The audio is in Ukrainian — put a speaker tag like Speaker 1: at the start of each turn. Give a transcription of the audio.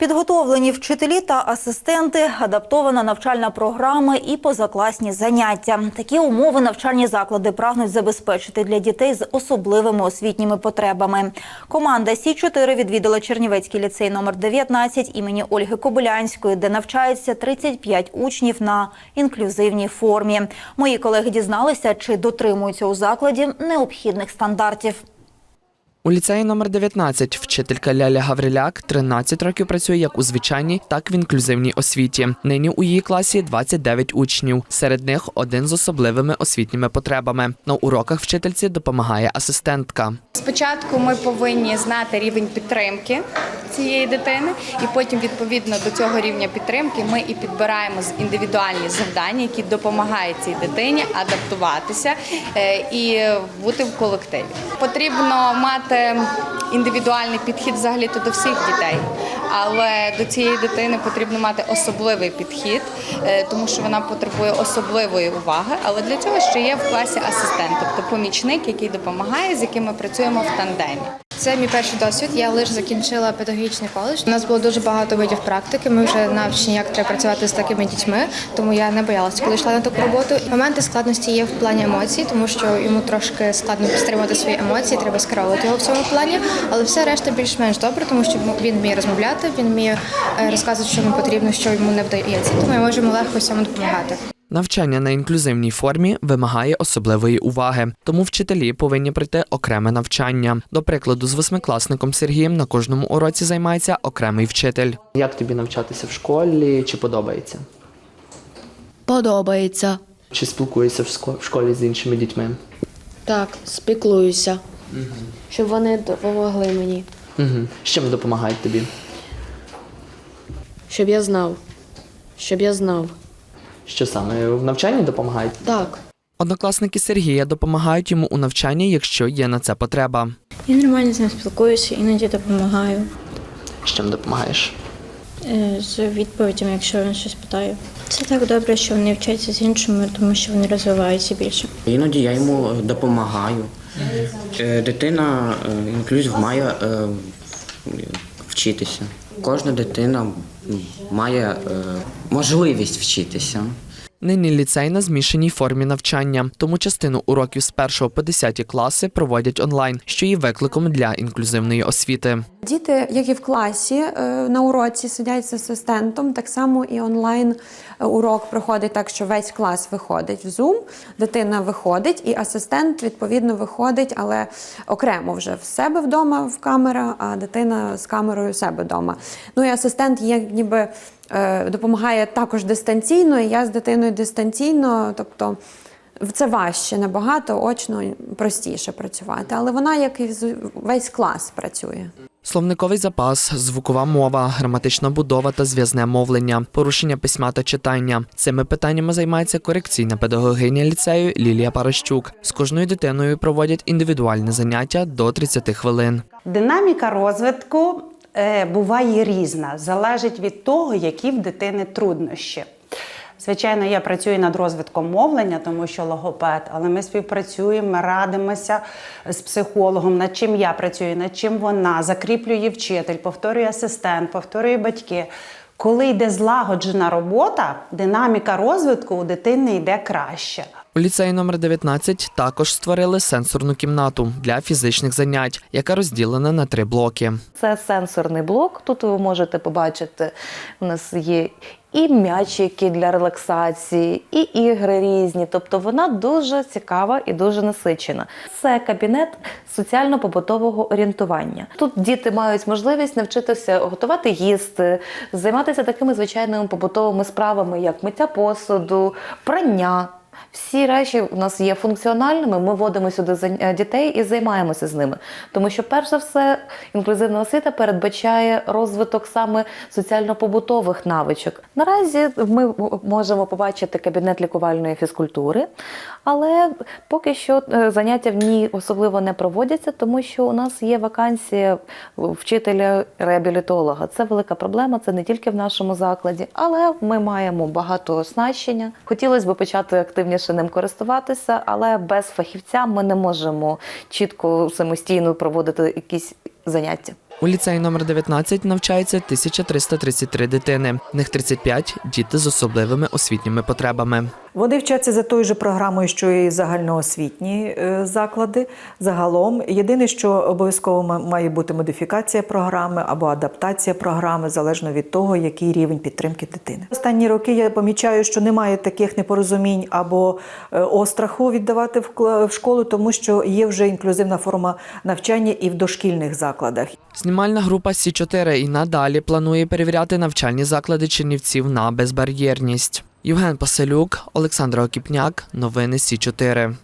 Speaker 1: Підготовлені вчителі та асистенти, адаптована навчальна програма і позакласні заняття. Такі умови навчальні заклади прагнуть забезпечити для дітей з особливими освітніми потребами. Команда Сі 4 відвідала Чернівецький ліцей номер 19 імені Ольги Кобилянської, де навчається 35 учнів на інклюзивній формі. Мої колеги дізналися, чи дотримуються у закладі необхідних стандартів.
Speaker 2: У ліцеї номер 19 вчителька Ляля Гавриляк 13 років працює як у звичайній, так і в інклюзивній освіті. Нині у її класі 29 учнів. Серед них один з особливими освітніми потребами. На уроках вчительці допомагає асистентка.
Speaker 3: Спочатку ми повинні знати рівень підтримки цієї дитини, і потім, відповідно до цього рівня підтримки, ми і підбираємо індивідуальні завдання, які допомагають цій дитині адаптуватися е, і бути в колективі. Потрібно мати індивідуальний підхід взагалі до всіх дітей, але до цієї дитини потрібно мати особливий підхід, е, тому що вона потребує особливої уваги. Але для цього ще є в класі асистент, тобто помічник, який допомагає, з яким ми працюємо в тандемі.
Speaker 4: Це мій перший досвід. Я лише закінчила педагогічний коледж. У нас було дуже багато видів практики. Ми вже навчені, як треба працювати з такими дітьми, тому я не боялася, коли йшла на таку роботу. Моменти складності є в плані емоцій, тому що йому трошки складно стримувати свої емоції, треба скеровувати його в цьому плані. Але все решта більш-менш добре, тому що він вміє розмовляти, він вміє е, розказувати, що йому потрібно, що йому не вдається. Тому ми можемо легко всьому допомагати.
Speaker 2: Навчання на інклюзивній формі вимагає особливої уваги, тому вчителі повинні пройти окреме навчання. До прикладу, з восьмикласником Сергієм на кожному уроці займається окремий вчитель. Як тобі навчатися в школі? Чи подобається?
Speaker 5: Подобається.
Speaker 2: Чи спілкуєшся в школі з іншими дітьми?
Speaker 5: Так, спіклуюся. Щоб вони допомогли мені.
Speaker 2: Угу. З чим допомагають тобі?
Speaker 5: Щоб я знав. Щоб я знав.
Speaker 2: Що саме в навчанні допомагають?
Speaker 5: Так.
Speaker 2: Однокласники Сергія допомагають йому у навчанні, якщо є на це потреба.
Speaker 6: Я нормально з ним спілкуюся, іноді допомагаю
Speaker 2: З чим допомагаєш?
Speaker 6: е, з відповідями, якщо він щось питає. Це так добре, що вони вчаться з іншими, тому що вони розвиваються більше.
Speaker 7: Іноді я йому допомагаю. Е, Дитина інклюзив має е, вчитися. Кожна дитина має е, можливість вчитися.
Speaker 2: Нині ліцей на змішаній формі навчання, тому частину уроків з 1 по 10 класи проводять онлайн, що є викликом для інклюзивної освіти.
Speaker 8: Діти, як і в класі е, на уроці, сидять з асистентом. Так само і онлайн е, урок проходить так, що весь клас виходить в Zoom, дитина виходить, і асистент відповідно виходить, але окремо вже в себе вдома в камера, а дитина з камерою в себе вдома. Ну і асистент є ніби допомагає також дистанційно, і я з дитиною дистанційно, тобто. Це важче набагато, очно простіше працювати, але вона, як і весь клас, працює.
Speaker 2: Словниковий запас, звукова мова, граматична будова та зв'язне мовлення, порушення письма та читання. Цими питаннями займається корекційна педагогиня ліцею Лілія Паращук. З кожною дитиною проводять індивідуальне заняття до 30 хвилин.
Speaker 9: Динаміка розвитку е, буває різна, залежить від того, які в дитини труднощі. Звичайно, я працюю над розвитком мовлення, тому що логопед, але ми співпрацюємо, радимося з психологом, над чим я працюю, над чим вона, закріплює вчитель, повторює асистент, повторює батьки. Коли йде злагоджена робота, динаміка розвитку у дитини йде краще.
Speaker 2: У ліцеї номер 19 також створили сенсорну кімнату для фізичних занять, яка розділена на три блоки.
Speaker 10: Це сенсорний блок. Тут ви можете побачити, у нас є і м'ячики для релаксації, і ігри різні. Тобто вона дуже цікава і дуже насичена. Це кабінет соціально-побутового орієнтування. Тут діти мають можливість навчитися готувати їсти, займатися такими звичайними побутовими справами, як миття посуду, прання. Всі речі у нас є функціональними. Ми вводимо сюди е, дітей і займаємося з ними. Тому що, перш за все, інклюзивна освіта передбачає розвиток саме соціально-побутових навичок. Наразі ми можемо побачити кабінет лікувальної фізкультури, але поки що е, заняття в ній особливо не проводяться, тому що у нас є вакансія вчителя-реабілітолога. Це велика проблема, це не тільки в нашому закладі, але ми маємо багато оснащення. Хотілося б почати активніше ним користуватися, але без фахівця ми не можемо чітко самостійно проводити якісь заняття.
Speaker 2: У ліцеї номер 19 навчається 1333 дитини. В них 35 – діти з особливими освітніми потребами.
Speaker 11: Вони вчаться за тою же програмою, що і загальноосвітні е, заклади. Загалом єдине, що обов'язково має бути модифікація програми або адаптація програми, залежно від того, який рівень підтримки дитини. Останні роки я помічаю, що немає таких непорозумінь або е, остраху віддавати в в школу, тому що є вже інклюзивна форма навчання і в дошкільних закладах.
Speaker 2: Знімальна група Сі 4 і надалі планує перевіряти навчальні заклади чернівців на безбар'єрність. Євген Паселюк, Олександр Окіпняк, новини Сі 4